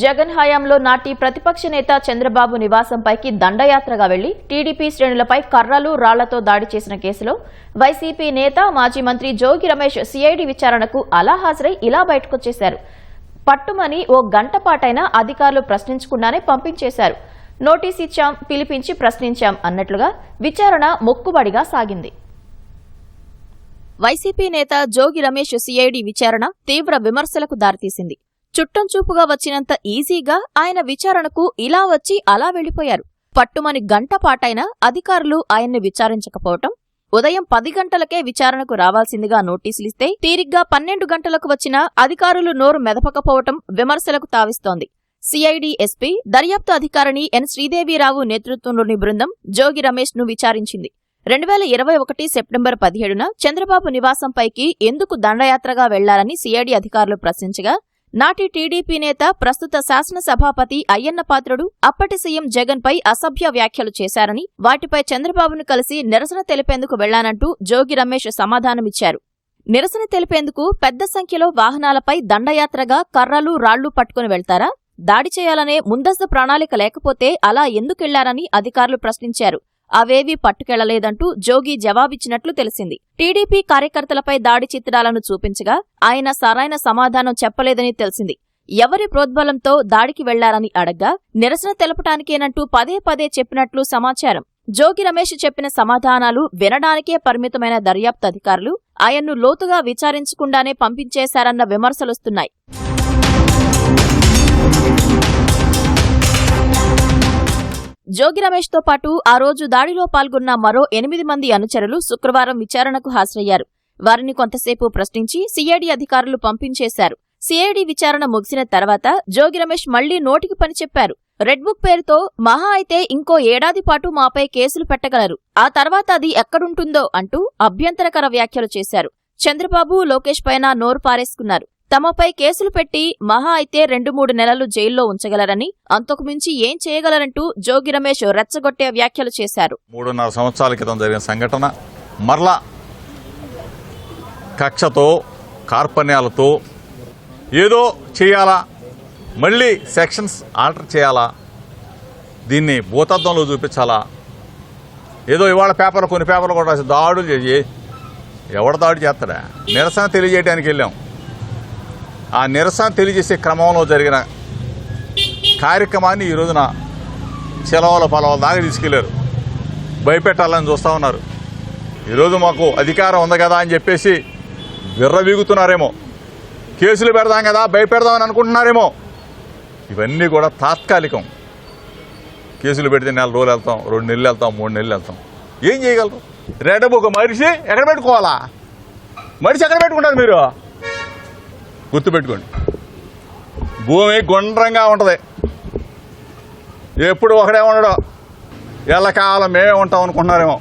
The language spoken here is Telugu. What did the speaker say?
జగన్ హయాంలో నాటి ప్రతిపక్ష నేత చంద్రబాబు నివాసంపైకి దండయాత్రగా వెళ్ళి టీడీపీ శ్రేణులపై కర్రలు రాళ్ళతో దాడి చేసిన కేసులో వైసీపీ నేత మాజీ మంత్రి జోగి రమేష్ సిఐడి విచారణకు అలా హాజరై ఇలా బయటకొచ్చేశారు. పట్టుమని ఓ గంట పాటైనా అధికారులు ప్రశ్నించకుండానే పంపించేశారు. నోటీస్ ఇచ్చాం పిలిపించి ప్రశ్నించాం అన్నట్లుగా విచారణ మొక్కుబడిగా సాగింది. వైసీపీ నేత జోగి రమేష్ సిఐడి విచారణ తీవ్ర విమర్శలకు దారితీసింది. చుట్టం చూపుగా వచ్చినంత ఈజీగా ఆయన విచారణకు ఇలా వచ్చి అలా వెళ్ళిపోయారు పట్టుమని గంట పాటైనా అధికారులు ఆయన్ని విచారించకపోవటం ఉదయం పది గంటలకే విచారణకు రావాల్సిందిగా నోటీసులిస్తే తీరిగ్గా పన్నెండు గంటలకు వచ్చినా అధికారులు నోరు మెదపకపోవటం విమర్శలకు తావిస్తోంది. సిఐడి ఎస్పీ దర్యాప్తు అధికారిని ఎన్. శ్రీదేవిరావు నేతృత్వంలోని బృందం జోగి రమేష్ను విచారించింది. రెండు వేల ఇరవై ఒకటి సెప్టెంబర్ పదిహేడున చంద్రబాబు నివాసంపైకి ఎందుకు దండయాత్రగా వెళ్ళారని సిఐడి అధికారులు ప్రశ్నించగా నాటి టీడీపీ నేత ప్రస్తుత శాసనసభాపతి అయ్యన్న పాత్రుడు అప్పటి సీఎం జగన్ పై అసభ్య వ్యాఖ్యలు చేశారని వాటిపై చంద్రబాబును కలిసి నిరసన తెలిపేందుకు వెళ్ళానంటూ జోగి రమేష్ సమాధానమిచ్చారు. నిరసన తెలిపేందుకు పెద్ద సంఖ్యలో వాహనాలపై దండయాత్రగా కర్రలు రాళ్ళు పట్టుకుని వెళ్తారా? దాడి చేయాలనే ముందస్తు ప్రణాళిక లేకపోతే అలా ఎందుకెళ్ళారని అధికారులు ప్రశ్నించారు. అవేవీ పట్టుకెళ్ళలేదంటూ జోగి జవాబిచ్చినట్లు తెలిసింది. టీడీపీ కార్యకర్తలపై దాడి చిత్రాలను చూపించగా ఆయన సరైన సమాధానం చెప్పలేదని తెలిసింది. ఎవరి ప్రోద్బలంతో దాడికి వెళ్ళారని అడగ్గా నిరసన తెలపటానికేనంటూ పదే పదే చెప్పినట్లు సమాచారం. జోగి రమేష్ చెప్పిన సమాధానాలు వినడానికే పరిమితమైన దర్యాప్తు అధికారులు ఆయన్ను లోతుగా విచారించకుండానే పంపించేశారన్న విమర్శలొస్తున్నాయి. జోగి రమేష్తో పాటు ఆ రోజు దాడిలో పాల్గొన్న మరో ఎనిమిది మంది అనుచరులు శుక్రవారం విచారణకు హాజరయ్యారు. వారిని కొంతసేపు ప్రశ్నించి సిఐడి అధికారులు పంపించేశారు. సిఐడి విచారణ ముగిసిన తర్వాత జోగి రమేష్ మళ్ళీ నోటికి పని చెప్పారు. రెడ్ బుక్ పేరుతో మహా అయితే ఇంకో ఏడాది పాటు మాపై కేసులు పెట్టగలరు. ఆ తర్వాత అది ఎక్కడుంటుందో అంటూ అభ్యంతరకర వ్యాఖ్యలు చేశారు. చంద్రబాబు లోకేష్ పైన నోరు పారేసుకున్నారు. తమపై కేసులు పెట్టి మహా అయితే రెండు మూడు నెలలు జైల్లో ఉంచగలరని అంతకుమించి ఏం చేయగలరంటూ జోగి రమేష్ రెచ్చగొట్టే వ్యాఖ్యలు చేశారు. మూడున్నర సంవత్సరాల క్రితం జరిగిన సంఘటన మరలా కక్షతో కార్పణ్యాలతో ఏదో చేయాలా మళ్ళీ సెక్షన్స్ ఆల్టర్ చేయాలా దీన్ని భూతత్వంలో చూపించాలా ఏదో ఇవాళ పేపర్లు కొన్ని పేపర్లు కూడా రాసి దాడులు చేసి ఎవడ దాడి చేస్తాడా? నిరసన తెలియజేయడానికి వెళ్ళాం. ఆ నిరసన తెలియజేసే క్రమంలో జరిగిన కార్యక్రమాన్ని ఈ రోజున సెలవుల పొలవల దాకా తీసుకెళ్ళారు. భయపెట్టాలని చూస్తూ ఉన్నారు. ఈరోజు మాకు అధికారం ఉంది కదా అని చెప్పేసి విర్రవీగుతున్నారేమో. కేసులు పెడదాం కదా భయపెడదామని అనుకుంటున్నారేమో. ఇవన్నీ కూడా తాత్కాలికం. కేసులు పెడితే నెల రోజులు వెళ్తాం రెండు నెలలు వెళ్తాం మూడు నెలలు వెళ్తాం. ఏం చేయగలరు? రెడ్ బుక్ మనిషి ఎక్కడ పెట్టుకోవాలా? మనిషి ఎక్కడ పెట్టుకుంటారు మీరు? గుర్తుపెట్టుకోండి. భూమి గుండ్రంగా ఉంటుంది. ఎప్పుడు ఒకడే ఉండడు. ఎల్లకాలం మేమే ఉంటాం అనుకుంటున్నారేమో.